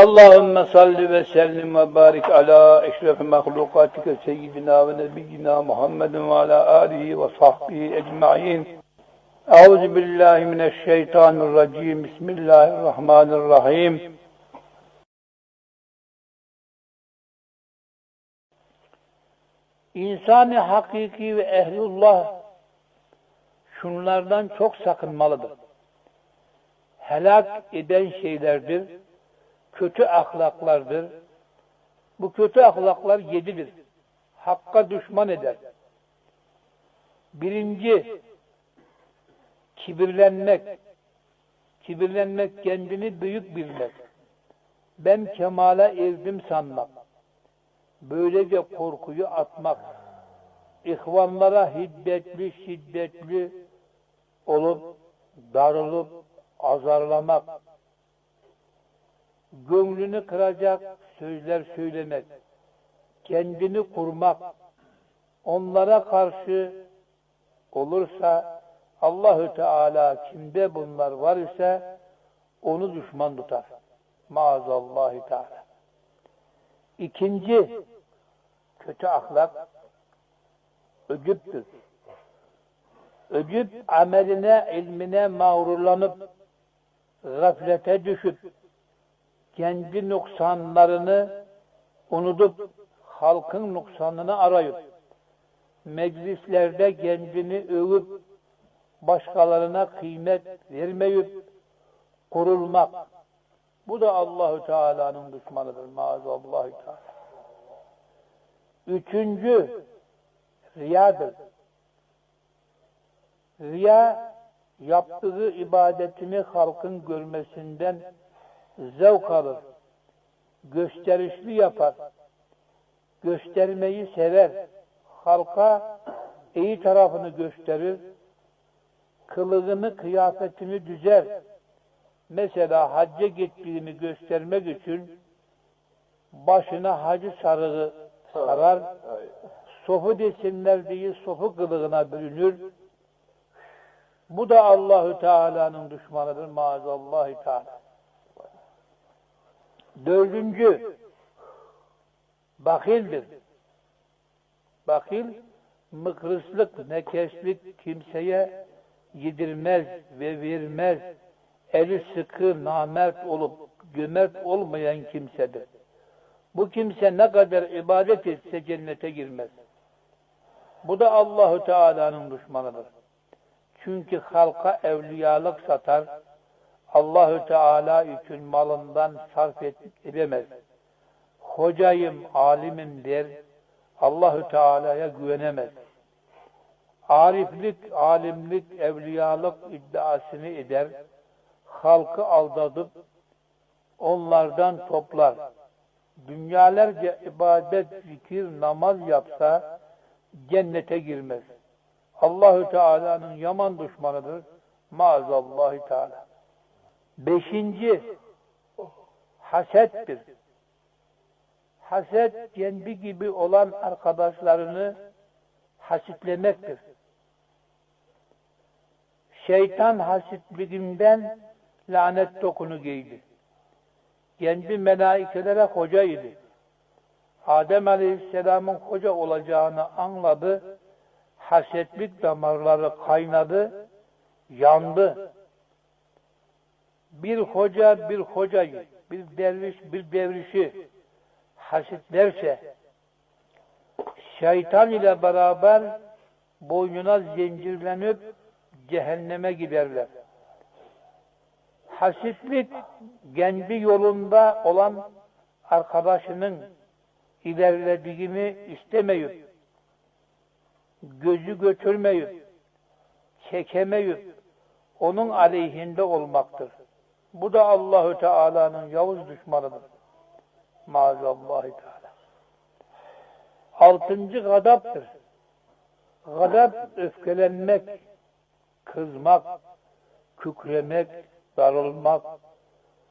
Allahümme salli ve sellim ve barik ala eşrefi mahlukatike seyyidina ve nebiyyina Muhammedin ve ala alihi ve sahbihi ecma'in. Euzu billahi mineşşeytanirracim. Bismillahirrahmanirrahim. İnsanı hakiki ve ehlullah şunlardan çok sakınmalıdır. Helak eden şeylerdir kötü ahlaklardır. Bu kötü ahlaklar yedidir. Hakka düşman eder. Birinci, kibirlenmek. Kibirlenmek kendini büyük bilmek. Ben kemale erdim sanmak. Böylece korkuyu atmak. İhvanlara hiddetli şiddetli olup darılıp azarlamak gönlünü kıracak sözler söylemek, kendini kurmak, onlara karşı olursa Allahü Teala kimde bunlar var ise onu düşman tutar. Maazallahi Teala. İkinci kötü ahlak öcüptür. Öcüp ameline, ilmine mağrurlanıp gaflete düşüp kendi noksanlarını unutup halkın noksanını arayıp meclislerde kendini övüp başkalarına kıymet vermeyip kurulmak. Bu da Allahü Teala'nın düşmanıdır. Maazallahu Teala. Üçüncü riyadır. Riya yaptığı ibadetini halkın görmesinden zevk alır. Gösterişli yapar. Göstermeyi sever. Halka iyi tarafını gösterir. Kılığını, kıyafetini düzer. Mesela hacca gittiğini göstermek için başına hacı sarığı sarar. Sofu desinler diye sofu kılığına bürünür. Bu da Allahü Teala'nın düşmanıdır. Maazallahu Teala. Dördüncü, bakildir. Bakil, mıkrıslık, nekeslik kimseye yedirmez ve vermez. Eli sıkı, namert olup cömert olmayan kimsedir. Bu kimse ne kadar ibadet etse cennete girmez. Bu da Allahu Teala'nın düşmanıdır. Çünkü halka evliyalık satar, Allahü Teala için malından sarf edemez. Hocayım, alimim der, Allahü Teala'ya güvenemez. Ariflik, alimlik, evliyalık iddiasını eder, halkı aldatıp onlardan toplar. Dünyalarca ibadet, zikir, namaz yapsa cennete girmez. Allahü Teala'nın yaman düşmanıdır. Maazallahu Teala. Beşinci hasettir. Haset kendi gibi olan arkadaşlarını hasitlemektir. Şeytan hasitliğinden lanet dokunu giydi. Kendi melaikelere hocaydı. Adem Aleyhisselam'ın hoca olacağını anladı. Hasetlik damarları kaynadı, yandı bir hoca bir hocayı, bir derviş bir devrişi hasitlerse şeytan ile beraber boynuna zincirlenip cehenneme giderler. Hasitlik kendi yolunda olan arkadaşının ilerlediğini istemeyip, gözü götürmeyip, çekemeyip, onun aleyhinde olmaktır. Bu da Allahü Teala'nın yavuz düşmanıdır. Maazallahü Teala. Altıncı gadaptır. Gadap öfkelenmek, kızmak, kükremek, darılmak.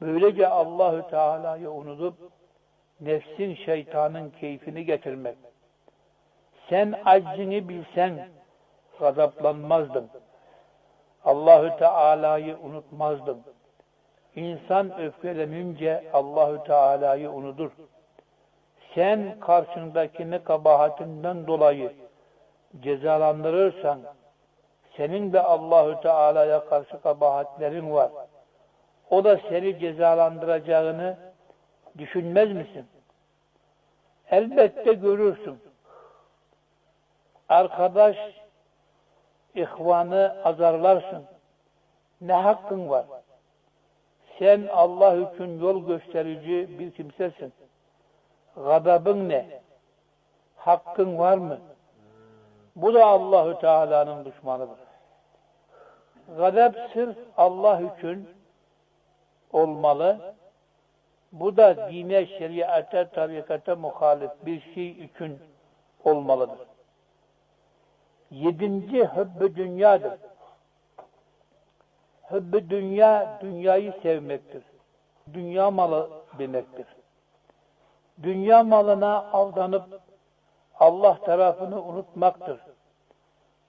Böylece Allahü Teala'yı unutup nefsin şeytanın keyfini getirmek. Sen aczini bilsen gadaplanmazdın. Allahü Teala'yı unutmazdın İnsan öfkelenince Allahü Teala'yı unutur. Sen karşındakini kabahatinden dolayı cezalandırırsan senin de Allahü Teala'ya karşı kabahatlerin var. O da seni cezalandıracağını düşünmez misin? Elbette görürsün. Arkadaş, ihvanı azarlarsın. Ne hakkın var? Sen Allah için yol gösterici bir kimsesin. Gadabın ne? Hakkın var mı? Bu da Allahü Teala'nın düşmanıdır. Gadab sırf Allah için olmalı. Bu da dine, şeriate, tarikata muhalif bir şey için olmalıdır. Yedinci hübbü dünyadır. Hübbü dünya, dünyayı sevmektir. Dünya malı demektir. Dünya malına aldanıp Allah tarafını unutmaktır.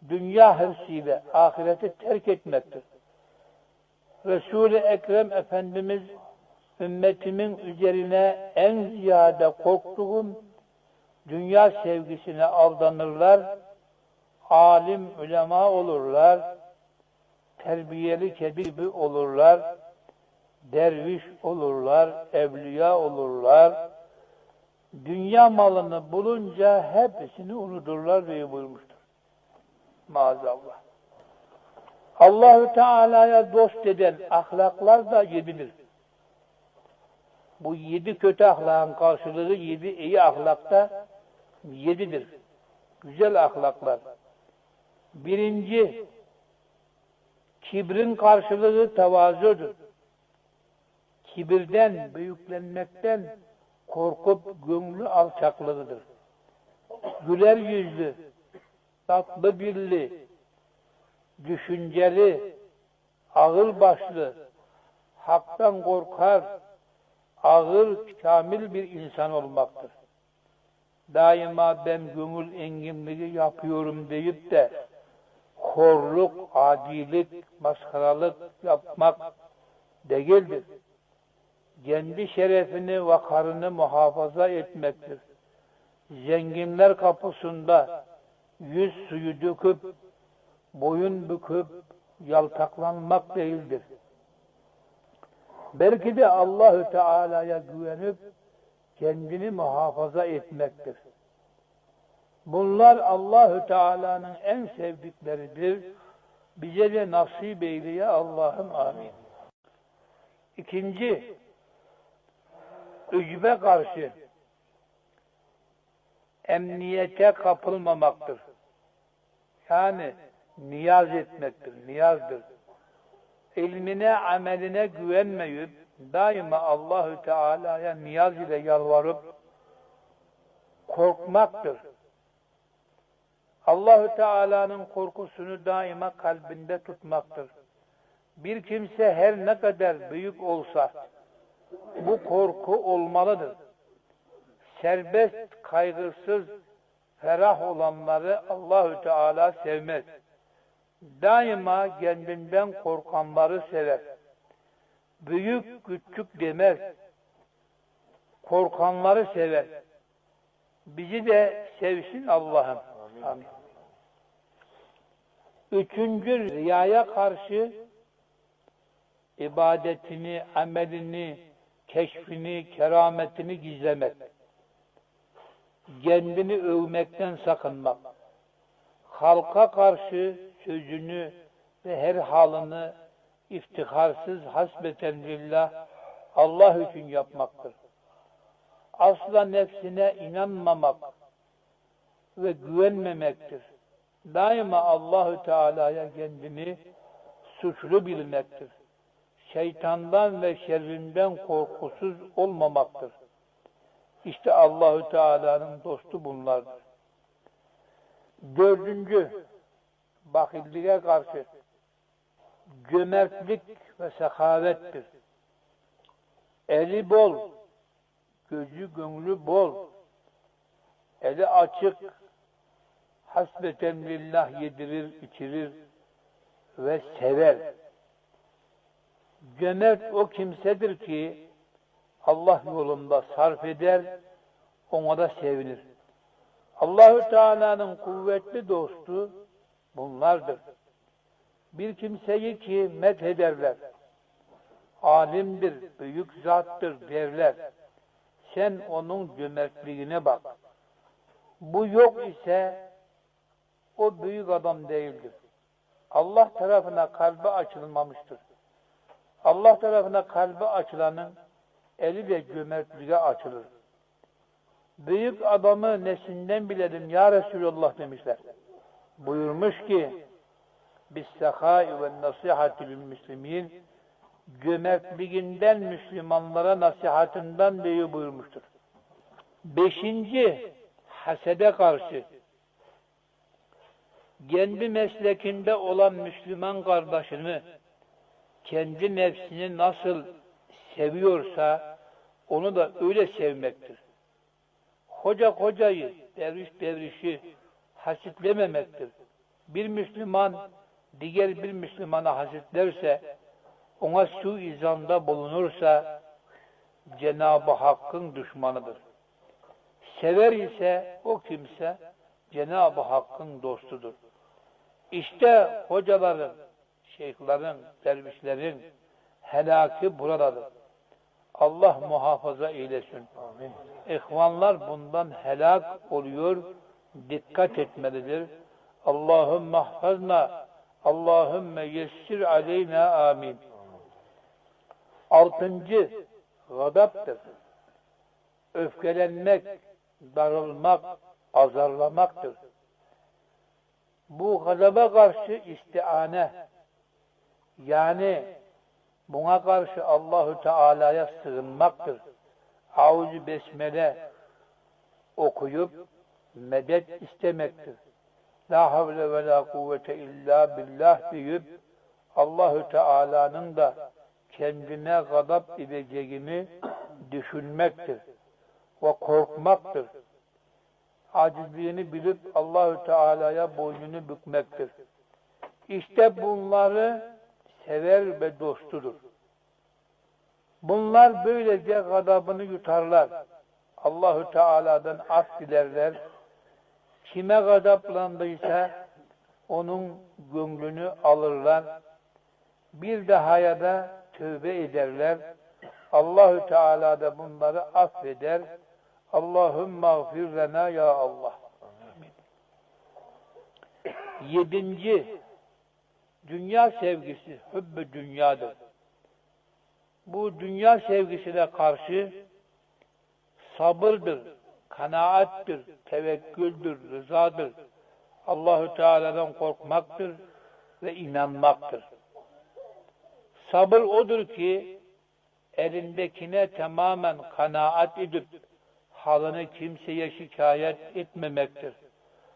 Dünya hırsiyle ahireti terk etmektir. Resul-i Ekrem Efendimiz ümmetimin üzerine en ziyade korktuğum dünya sevgisine aldanırlar, alim ulema olurlar, terbiyeli kedibi olurlar, derviş olurlar, evliya olurlar. Dünya malını bulunca hepsini unuturlar diye buyurmuştur. Maazallah. Allahü Teala'ya dost eden ahlaklar da yedidir. Bu yedi kötü ahlakın karşılığı yedi iyi ahlakta yedidir. Güzel ahlaklar. Birinci, kibrin karşılığı tevazudur. Kibirden, büyüklenmekten korkup gönlü alçaklığıdır. Güler yüzlü, tatlı dilli, düşünceli, ağır başlı, haktan korkar, ağır, kamil bir insan olmaktır. Daima ben gönül enginliği yapıyorum deyip de horluk, adilik, maskaralık yapmak değildir. Kendi şerefini, vakarını muhafaza etmektir. Zenginler kapısında yüz suyu döküp, boyun büküp, yaltaklanmak değildir. Belki de Allahü Teala'ya güvenip kendini muhafaza etmektir. Bunlar Allahü Teala'nın en sevdikleridir. Bize de nasip eyleye Allah'ım amin. İkinci, ücbe karşı emniyete kapılmamaktır. Yani niyaz etmektir, niyazdır. İlmine, ameline güvenmeyip daima Allahü Teala'ya niyaz ile yalvarıp korkmaktır. Allahü Teala'nın korkusunu daima kalbinde tutmaktır. Bir kimse her ne kadar büyük olsa bu korku olmalıdır. Serbest, kaygısız, ferah olanları Allahü Teala sevmez. Daima kendinden korkanları sever. Büyük, küçük demez. Korkanları sever. Bizi de sevsin Allah'ım. Amin. Üçüncü riyaya karşı ibadetini, amelini, keşfini, kerametini gizlemek. Kendini övmekten sakınmak. Halka karşı sözünü ve her halını iftiharsız hasbeten lillah Allah için yapmaktır. Asla nefsine inanmamak ve güvenmemektir. Daima Allahü Teala'ya kendini suçlu bilmektir. Şeytandan ve şerrinden korkusuz olmamaktır. İşte Allahü Teala'nın dostu bunlardır. Dördüncü, bakilliğe karşı cömertlik ve sehavettir. Eli bol, gözü gönlü bol, eli açık, hasbeten lillah yedirir, içirir ve sever. Cömert o kimsedir ki Allah yolunda sarf eder, ona da sevinir. Allahü Teala'nın kuvvetli dostu bunlardır. Bir kimseyi ki met ederler. Alimdir, büyük zattır derler. Sen onun cömertliğine bak. Bu yok ise o büyük adam değildir. Allah tarafına kalbi açılmamıştır. Allah tarafına kalbi açılanın eli de cömertliğe açılır. Büyük adamı nesinden bilelim ya Resulullah demişler. Buyurmuş ki bis sehai ve nasihati lil müslimin cömertliğinden Müslümanlara nasihatından diye buyurmuştur. Beşinci, hasede karşı kendi meslekinde olan Müslüman kardeşini kendi nefsini nasıl seviyorsa onu da öyle sevmektir. Hoca kocayı, devriş devrişi hasitlememektir. Bir Müslüman diğer bir Müslümana hasitlerse, ona suizanda bulunursa Cenab-ı Hakk'ın düşmanıdır. Sever ise o kimse Cenab-ı Hakk'ın dostudur. İşte hocaların, şeyhlerin, dervişlerin helaki buradadır. Allah muhafaza eylesin. Amin. İhvanlar bundan helak oluyor, dikkat etmelidir. Allahümme mahfazna, Allahümme yessir aleyna amin. Altıncı, gadaptır. Öfkelenmek, darılmak, azarlamaktır. Bu gadaba karşı istiane, yani buna karşı Allahü Teala'ya sığınmaktır. Auzu besmele okuyup medet istemektir. La havle ve la kuvvete illa billah deyip Allahü Teala'nın da kendine gadap edeceğini düşünmektir ve korkmaktır. Acizliğini bilip Allahü Teala'ya boynunu bükmektir. İşte bunları sever ve dostudur. Bunlar böylece gadabını yutarlar. Allahü Teala'dan af dilerler. Kime gadaplandıysa onun gönlünü alırlar. Bir dahaya da tövbe ederler. Allahü Teala da bunları affeder. Allahümme gfir lena ya Allah. Yedinci, dünya sevgisi, hübbü dünyadır. Bu dünya sevgisine karşı sabırdır, kanaattır, tevekküldür, rızadır. Allahü Teala'dan korkmaktır ve inanmaktır. Sabır odur ki elindekine tamamen kanaat edip halını kimseye şikayet etmemektir.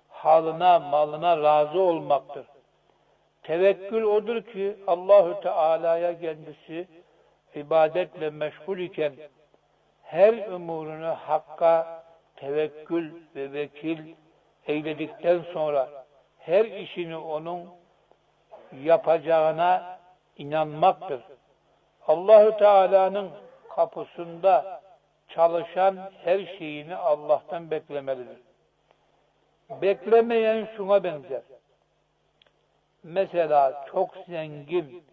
Halına, malına razı olmaktır. Tevekkül odur ki Allahü Teala'ya kendisi ibadetle meşgul iken her umurunu hakka tevekkül ve vekil eyledikten sonra her işini onun yapacağına inanmaktır. Allahü Teala'nın kapısında çalışan her şeyini Allah'tan beklemelidir. Beklemeyen şuna benzer. Mesela çok zengin,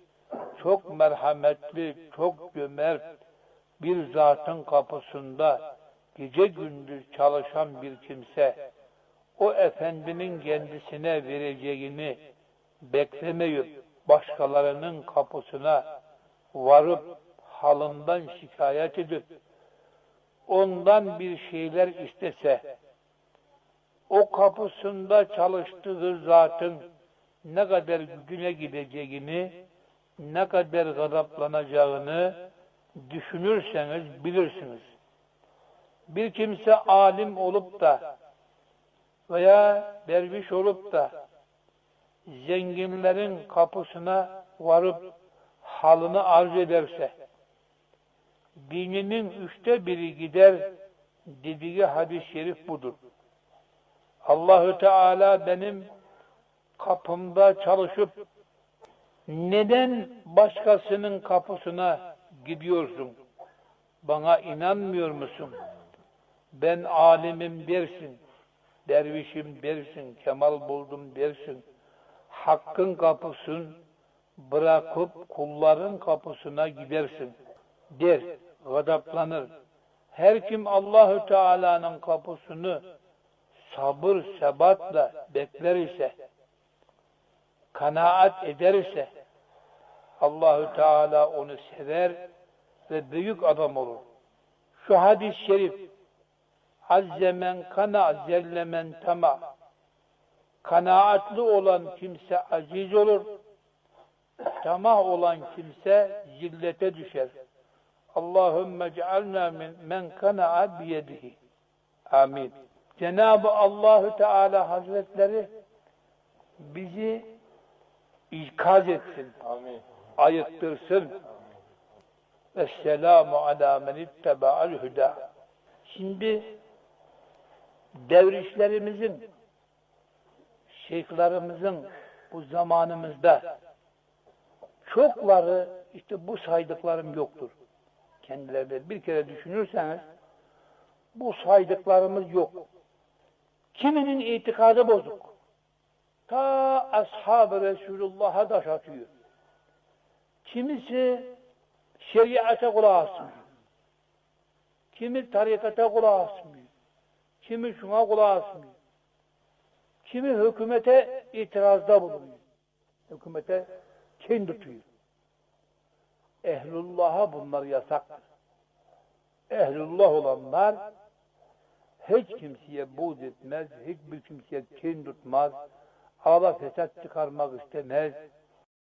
çok merhametli, çok cömert bir zatın kapısında gece gündüz çalışan bir kimse o efendinin kendisine vereceğini beklemeyip başkalarının kapısına varıp halından şikayet edip ondan bir şeyler istese o kapısında çalıştığı zatın ne kadar gücüne gideceğini ne kadar gadaplanacağını düşünürseniz bilirsiniz. Bir kimse alim olup da veya derviş olup da zenginlerin kapısına varıp halını arz ederse dininin üçte biri gider dediği hadis-i şerif budur. Allahü Teala benim kapımda çalışıp Neden başkasının kapısına gidiyorsun? Bana inanmıyor musun? Ben alimim dersin, dervişim dersin, kemal buldum dersin. Hakkın kapısın, bırakıp kulların kapısına gidersin der, gadaplanır. Her kim Allahü Teala'nın kapısını sabır sebatla bekler ise, kanaat eder ise, Allahü Teala onu sever ve büyük adam olur. Şu hadis-i şerif, azze men kana zelle men tama, kanaatli olan kimse aziz olur, tamah olan kimse zillete düşer. Allahümme cealna min men kana'a biyedihi. Amin. Cenab-ı Allahü Teala Hazretleri bizi ikaz etsin. Amin. Ayıttırsın. Esselamu ala men itteba'al huda. Şimdi devrişlerimizin, şeyhlerimizin bu zamanımızda çokları işte bu saydıklarım yoktur. Kendilerine bir kere düşünürseniz bu saydıklarımız yok. Kiminin itikadı bozuk. Ta ashab-ı Resulullah'a taş atıyor. Kimisi şeriata kulak asmıyor. Kimi tarikata kulak asmıyor. Kimi şuna kulak asmıyor. Kimi hükümete itirazda bulunuyor. Hükümete kin tutuyor. Ehlullah'a bunlar yasaktır. Ehlullah olanlar hiç kimseye buğz etmez, hiçbir kimseye kin tutmaz, ağla fesat çıkarmak istemez,